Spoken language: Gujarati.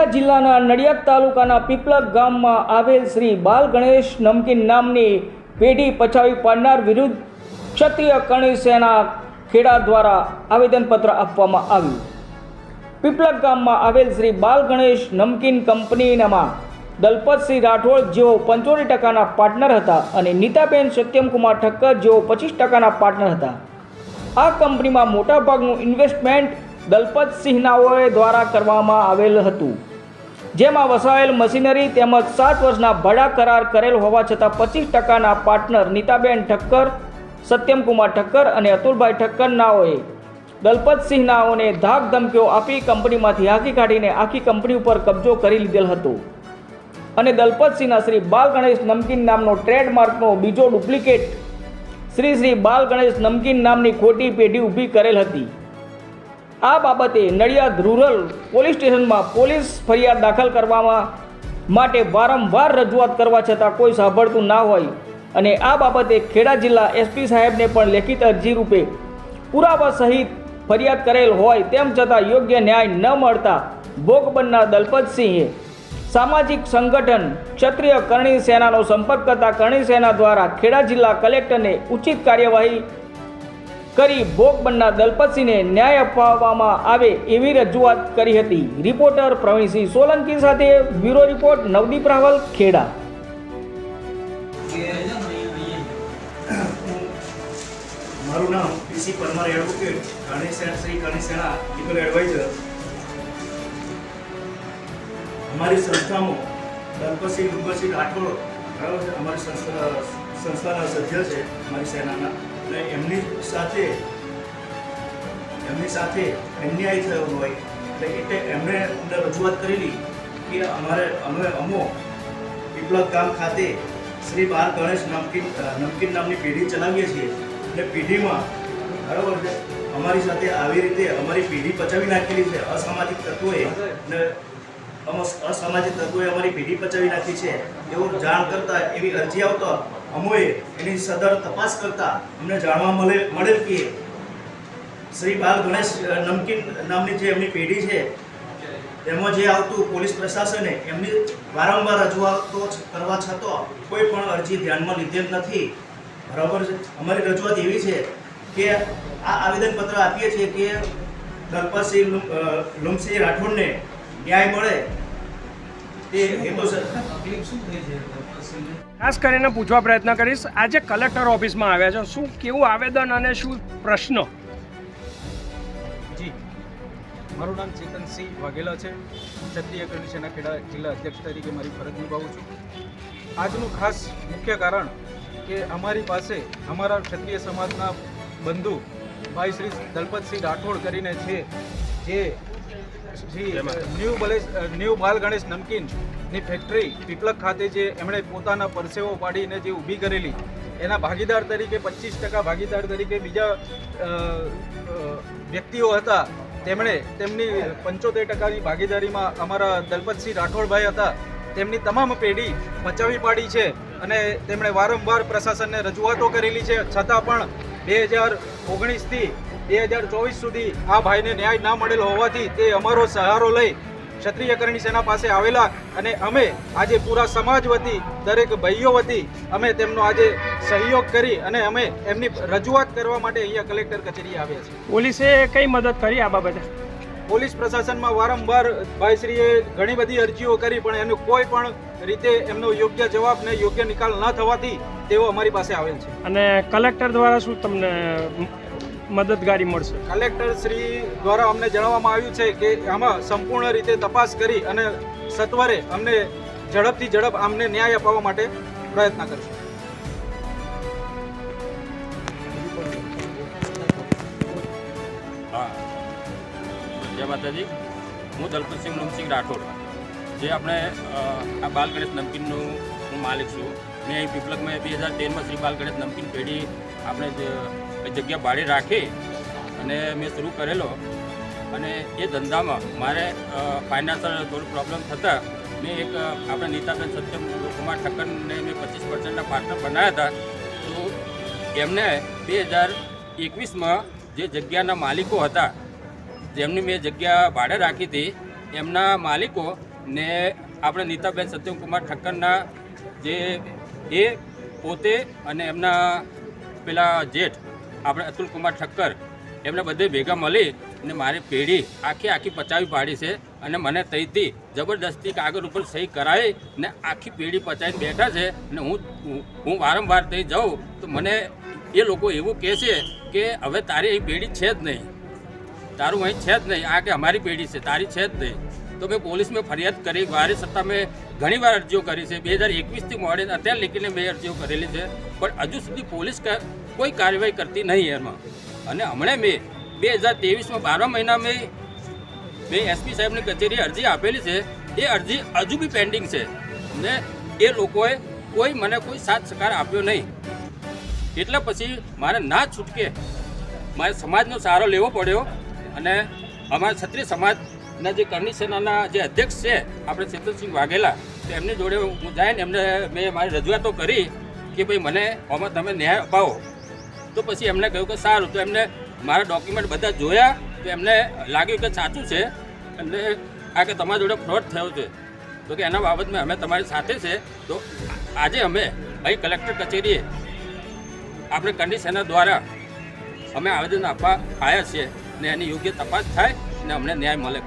ખેડા જિલ્લાના નડિયાદ તાલુકાના પીપલક ગામમાં આવેલ શ્રી બાલ ગણેશ નમકીન નામની પેઢી પછાવી પાડનાર વિરુદ્ધ ક્ષત્રિય કરણી સેના ખેડા દ્વારા આવેદનપત્ર આપવામાં આવ્યું. પીપલક ગામમાં આવેલ શ્રી બાલ ગણેશ નમકીન કંપનીનામાં દલપતસિંહ રાઠોડ જેઓ પંચોતેર ટકાના પાર્ટનર હતા અને નીતાબેન સત્યમકુમાર ઠક્કર જેઓ પચીસ ટકાના પાર્ટનર હતા. આ કંપનીમાં મોટાભાગનું ઇન્વેસ્ટમેન્ટ દલપતસિંહનાઓએ દ્વારા કરવામાં આવેલ હતું. જેમાં વસાવેલ મશીનરી તેમજ સાત વર્ષના ભાડા કરાર કરેલ હોવા છતાં પચીસ ટકાના પાર્ટનર નીતાબેન ઠક્કર, સત્યમકુમાર ઠક્કર અને અતુલભાઈ ઠક્કરનાઓએ દલપતસિંહનાઓને ધાક ધમકીઓ આપી કંપનીમાંથી હાંકી કાઢીને આખી કંપની ઉપર કબજો કરી લીધેલ હતો. અને દલપતસિંહના શ્રી બાલ ગણેશ નમકીન નામનો ટ્રેડમાર્કનો બીજો ડુપ્લિકેટ શ્રી શ્રી બાલ ગણેશ નમકીન નામની ખોટી પેઢી ઊભી કરેલ હતી. આ બાબતે નડિયાદ રૂરલ પોલીસ સ્ટેશનમાં પોલીસ ફરિયાદ દાખલ કરવામાં માટે વારંવાર રજૂઆત કરવા છતાં કોઈ સાંભળતું ના હોય અને આ બાબતે ખેડા જિલ્લા એસપી સાહેબને પણ લેખિત અરજી રૂપે પુરાવા સહિત ફરિયાદ કરેલ હોય તેમ છતાં યોગ્ય ન્યાય ન મળતા ભોગ બનનાર દલપતસિંહે સામાજિક સંગઠન ક્ષત્રિય કરણી સેનાનો સંપર્ક કરતા કરણી સેના દ્વારા ખેડા જિલ્લા કલેક્ટરને ઉચિત કાર્યવાહી કરી ભોગ બનનાર દલપતસિંહને ન્યાય અપાવવામાં આવે એવી રજૂઆત કરી હતી. રિપોર્ટર પ્રવીણસિંહ સોલંકી સાથે બ્યુરો રિપોર્ટ, નવદીપ રાવલ, ખેડા. મારું નામ PC Parmar advocate Ganesh Shri Ganesh legal adviser. અમારી સંસ્થામાં દલપતસિંહ ડુંગરસિંહ રાઠોડ અમારી સંસ્થાના સભ્ય છે, અમારી સેનાના. અને એમની સાથે એમની સાથે અન્યાય થયો હોય, એટલે એમણે અમને રજૂઆત કરેલી કે અમારે, અમે અમો પીપળક ગામ ખાતે શ્રી બાર ગણેશ નમકીન નમકીન નામની પેઢી ચલાવીએ છીએ. અને પેઢીમાં, બરાબર છે, અમારી સાથે આવી રીતે અમારી પેઢી પચાવી નાખેલી છે, અસામાજિક તત્વોએ અને અસામાજિક તત્વોએ અમારી પેઢી પચાવી નાખી છે. એવું જાણ કરતા એવી અરજી આવતા અમોએ એની સદર તપાસ કરતા અમને જાણવા મળે, મળેલ કે શ્રી બાલ ગણેશ નમકીન નામની જે એમની પેઢી છે તેમાં જે આવતું પોલીસ પ્રશાસને એમની વારંવાર રજૂઆતો કરવા છતાં કોઈ પણ અરજી ધ્યાનમાં લીધેલ નથી. બરાબર અમારી રજૂઆત એવી છે કે આ આવેદનપત્ર આપીએ છીએ કે દલપતસિંહ લુમ- લુમસિંહ રાઠોડને ન્યાય મળે ખાસ કરીને પૂછવા પ્રયત્ન કરીશ આજે કલેક્ટર ઓફિસમાં આવ્યા છો. શું કેવું આવેદન અને શું પ્રશ્ન? જી. મારું નામ ચેતનસિંહ વાઘેલા છે. ક્ષત્રિય સેના ખેડા જિલ્લા અધ્યક્ષ તરીકે મારી ફરજ નિભાવું છું. આજનું ખાસ મુખ્ય કારણ કે અમારી પાસે અમારા ક્ષત્રિય સમાજના બંધુ ભાઈ શ્રી દલપતસિંહ રાઠોડ કરીને છે જે ન્યૂ બલેશ ન્યૂ બાલ ગણેશ નમકીનની ફેક્ટરી પીપલક ખાતે જે એમણે પોતાના પરસેવો પાડીને જે ઊભી કરેલી એના ભાગીદાર તરીકે પચીસ ટકા ભાગીદાર તરીકે બીજા વ્યક્તિઓ હતા તેમણે તેમની પંચોતેર ટકાની ભાગીદારીમાં અમારા દલપતસિંહ રાઠોડભાઈ હતા તેમની તમામ પેઢી બચાવી પાડી છે અને તેમણે વારંવાર પ્રશાસનને રજૂઆતો કરેલી છે. છતાં પણ બે હજાર ઓગણીસથી બે હજાર ચોવીસ સુધી આ ભાઈને ન્યાય ના મળેલ હોવાથી તે અમારો સહારો લઈ ક્ષત્રિય કરણી સેના પાસે આવેલા અને અમે આજે પૂરા સમાજ વતી દરેક ભાઈઓ વતી અમે તેમનો આજે સહયોગ કરી અને અમે એમની રજૂઆત કરવા માટે અહીંયા કલેક્ટર કચેરી આવ્યા છીએ. પોલીસે કઈ મદદ કરી આ બાબતે? પોલીસ પ્રશાસનમાં વારંવાર ભાઈશ્રીએ ઘણી બધી અરજીઓ કરી પણ એનો કોઈ પણ રીતે એમનો યોગ્ય જવાબ ને યોગ્ય નિકાલ ન થવાથી તેઓ અમારી પાસે આવેલ છે. અને કલેક્ટર દ્વારા શું તમને મદદગારી મળશે. કલેક્ટર શ્રી દ્વારા અમને જણાવવામાં આવ્યું છે કે આમાં સંપૂર્ણ રીતે તપાસ કરી અને સત્વરે અમને ઝડપથી ઝડપ અમને ન્યાય અપાવવા માટે પ્રયત્ન કરશે. હા. જય માતાજી. હું દલપતસિંહ લુમસિંહ રાઠોડ. જે આપણે આ બાલ ગણેશ નમકીનનું હું માલિક છું. મેં અહીં પીપલકમાં બે હજાર તેરમાં શ્રી બાલ ગણેશ નમકીન પેઢી આપણે જગ્યા ભાડે રાખી અને મેં શરૂ કરેલો. અને એ ધંધામાં મારે ફાઇનાન્શિયલ થોડું પ્રોબ્લેમ થતાં મેં એક આપણા આપણે નીતાબેન સત્યમ કુમાર ઠક્કરને મેં પચીસ પર્સન્ટના પાર્ટનર બનાવ્યા હતા. તો એમને બે હજાર એકવીસમાં જે જગ્યાના માલિકો હતા, જેમની મેં જગ્યા ભાડે રાખી હતી, એમના માલિકો ને આપણે નીતાબેન સત્યમકુમાર ઠક્કરના જે એ પોતે અને એમના પેલા જેઠ, આપણે અતુલકુમાર ઠક્કર, એમને બધે ભેગા મળી અને મારી પેઢી આખી આખી પચાવી પાડી છે અને મને તઈથી જબરદસ્તી કાગળ ઉપર સહી કરાવી ને આખી પેઢી પચાવીને બેઠા છે ને હું, હું- વારંવાર ત્યાં જાઉં તો મને એ લોકો એવું કહે છે કે હવે તારી એ પેઢી છે જ નહીં. તારું અહીં છે જ નહીં. આ કે અમારી પેઢી છે, તારી છે જ નહીં. તો મેં પોલીસમાં ફરિયાદ કરી. વારી સત્તા મેં ઘણી વાર અરજીઓ કરી છે. બે હજાર એકવીસથી મોડે અત્યારે લેખીને મેં અરજીઓ કરેલી છે. પણ હજુ સુધી પોલીસ કોઈ કાર્યવાહી કરતી નહીં એમાં. અને હમણાં મેં બે હજાર ત્રેવીસમાં બારમા મહિના મેં મેં એસપી સાહેબની કચેરીએ અરજી આપેલી છે. એ અરજી હજુ બી પેન્ડિંગ છે. ને એ લોકોએ કોઈ મને કોઈ સાથ સહકાર આપ્યો નહીં. એટલે પછી મારે ના છૂટકે મારે સમાજનો સહારો લેવો પડ્યો. અને અમારા ક્ષત્રિય સમાજના જે કરણી સેનાના જે અધ્યક્ષ છે, આપણે ચેતનસિંહ વાઘેલા એમની જોડે હું જઈને એમને, મેં મારી રજૂઆતો કરી કે ભાઈ મને આમાં તમે ન્યાય અપાવો. તો પછી એમને કહ્યું કે સારું, તો એમને મારા ડોક્યુમેન્ટ બધા જોયા, તો એમને લાગ્યું કે સાચું છે. અને આ કે તમારા જોડે ફ્રોડ થયો છે. તો કે એના બાબતમાં અમે તમારી સાથે છે. તો આજે અમે અહીં કલેક્ટર કચેરીએ આપણે કંડિશનર દ્વારા અમે આવેદન આપવા આવ્યા છીએ ને એની યોગ્ય તપાસ થાય ને અમને ન્યાય મળે.